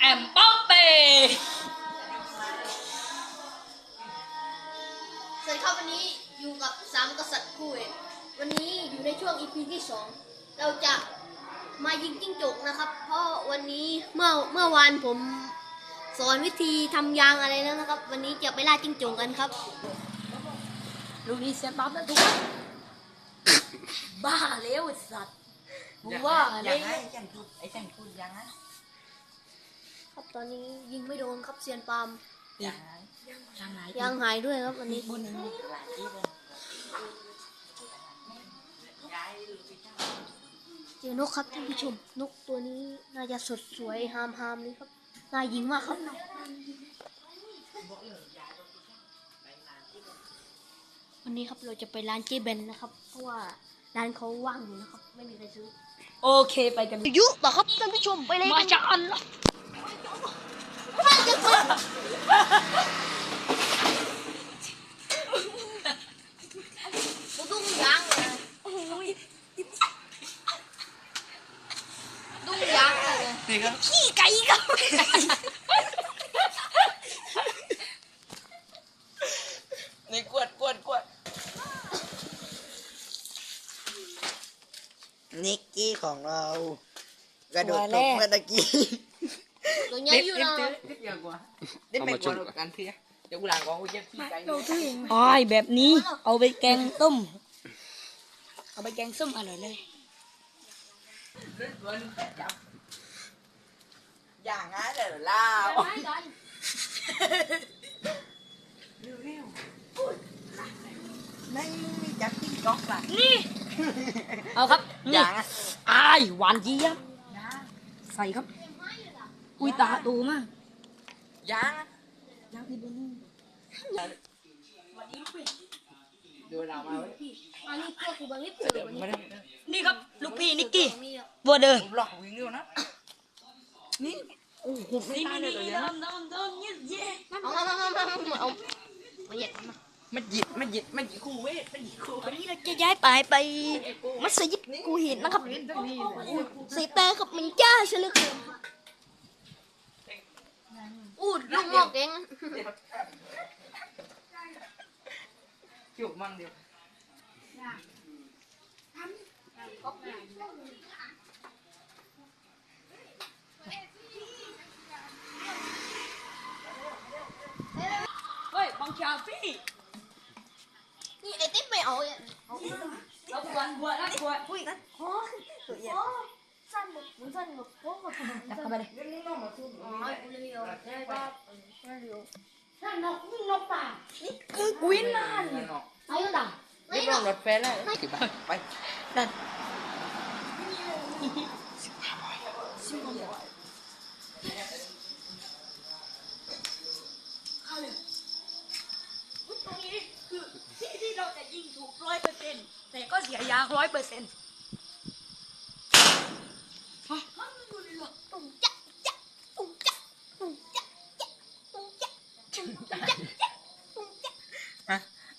แอมป๊อปเป้สวัสดีครับวันนี้อยู่กับสามกษัตริย์คู่เอกวันนี้อยู่ในช่วง EP ที่สองเราจะมายิงจิ้งจกนะครับ เพราะวันนี้เมื่อเมื่อวานผมสอนวิธีทำยางอะไรแล้วนะครับ วันนี้จะไปล่าจิ้งจกกันครับ ลูกนี้เสียปั๊บแล้วทุกคนบ้าแล้วไอ้สัตว์มึงว่าอะไรอย่างนั้นไอ้แจงพูดไอ้แจงพูดอย่างนั้น ครับตอนนี้ยิงไม่โดนครับเซียนปาล์มอย่างนั้นทางไหนยางหายด้วยครับวันนี้บนนึงหลายที่เลยย้ายลูกพี่เจ้าเจอนกครับท่านผู้ชมนกตัวนี้น่าจะสดสวยฮามฮามเลยครับน่ายิงมากครับวันนี้ครับเราจะไปร้านเจเบนนะครับเพราะว่าร้านเขาว่างอยู่นะครับ ไม่มีใครซื้อ โอเคไปกันยุบบอกครับท่านผู้ชมไปเลยมาจากอันละ ตุ้งยางเลยดุ้งยางเลยนี่ก็ขี้ไก่ะนี่กวดกวดกวดนิกกี้ของเรา กระโดดตกเมื่อตะกี้ ตัวใหญ่อยู่นะนิดเดียวกว่าได้ไปกว่ากันเพียเดี๋ยวกูหลังกองกูจะขี้ไก่อ้ายแบบนี้เอาไปแกงต้ม เอาไปแกงส้มอร่อยเลยอย่างนั้นเลยล่าไม่กันไม่มีจับจิ้งก๊อกล่ะนี่เอาครับอนี่ย่างอะอ้ายหวานเจี๊ยบใส่ครับ อุ้ยตาโตมากอย่างอะยังพี่เบนนี่ดูเรามาเว้ยอันนี้พวกคือบางลิปเสือวันนี้ไม่ได้นี่ครับลูกพี่นิกกี้มีอะบัวเดินผมหลอกวิ่งอยู่นะนี่โอ้โหไม่นี่ตายนี่เลยนี่ตัวเนี้ยดำดำดำเย้เย้เอามามามามามาเอามาเหยียดมามันหยิบมันหยิบมันหยิบคู่เว้ยมันหยิบคู่วันนี้เราจะย้ายไปไปมัสยิดกูเห็นนะครับสีแต่กับมันจ้าชลึกเลย อู้ลูกหมอกเองจุกมั่งเดียวเฮ้ยบังชาฟี่นี่ไอติ๊บไม่เอาอะเอาเราบวชบวชนะบวชอุ้ยโอ้ตัวใหญ่ สั้นแบบมึงสั้นแบบโอ้โหจับเข้าไปเลยอ๋อกูเลยเอาได้ก็ไม่เร็วกูกวินนานมันออกไอ้ก็ดังเรียบร้อยรถไฟแล้วไปนั่นตรงนี้คือที่ที่เราจะยิงถูกร้อยเปอร์เซ็นต์แต่ก็เสียยางร้อยเปอร์เซ็นต์ ตุ้งจ๊ะจ๊ะตุ้งจ๊ะตุ้งจ๊ะจ๊ะตุ้งจ๊ะตุ้งจ๊ะจ๊ะตุ้ งจ๊ะ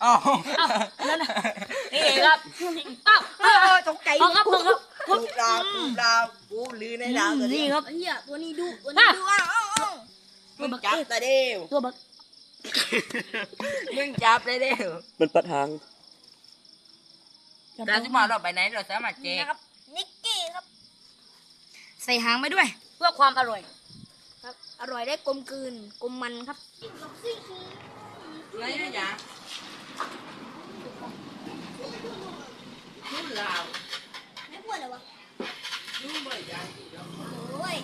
อ๋ออ้าวนั่นน่ะนี่ครับอ้าวเออตกใจพอครับพอครับกูดาวกูดาวกูลือในดาวตัวนี่นี้ครับไอเหี้ยตัวนี้ดูตัวนี้ดูอะมึงจับตาเดียวตัวบักมึงจับได้เดียวมันประทางเราจะมาเราไปไหนเราสามารถเจ๊นะครับนิกกี้ครับ ใส่หางไปด้วย เพื่อความอร่อย ครับ อร่อยได้กลมกลืนกลมมันครับไหนนะจ๊ะนู่นลาวไม่ปวดเหรอวะนู่นบ่อยจ้ะโอ้ย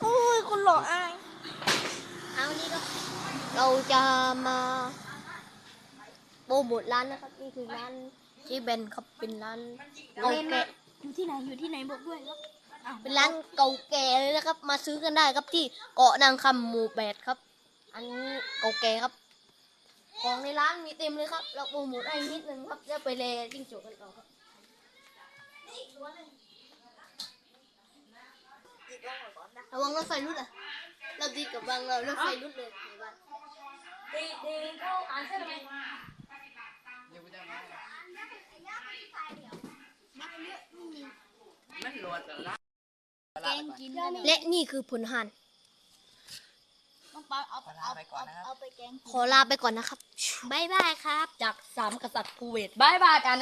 โอ้ยคนหล่ออายเอาวันนี้ก็เราจะมาโปรโมทร้านนะครับ นี่คือร้านที่เบนครับเป็นร้านเก่าแก่ อยู่ที่ไหนอยู่ที่ไหนบอกด้วยครับเป็นร้านเก่าแก่เลยนะครับ มาซื้อกันได้ครับที่เกาะนางคำหมู่แปดครับ อันนี้เก่าแก่ครับ ของในร้านมีเต็มเลยครับ เราโปรโมทให้นิดนึงครับแล้วไปเลยจิ้งจกกันต่อครับระวังรถไฟรุดอะ เราดีกับวังเรารถไฟรุดเลยในบ้านดีดีเขาอ่านใช่ไหม อยู่จังนะ มันหลวดแล้วนะแกงกินกันและนี่คือผลอาหารต้องปั๊บเอาเอาเอาไปแกงขอลาไปก่อนนะครับ บ๊ายบายครับ จากสามกษัตริย์คูเวตบายบายกัน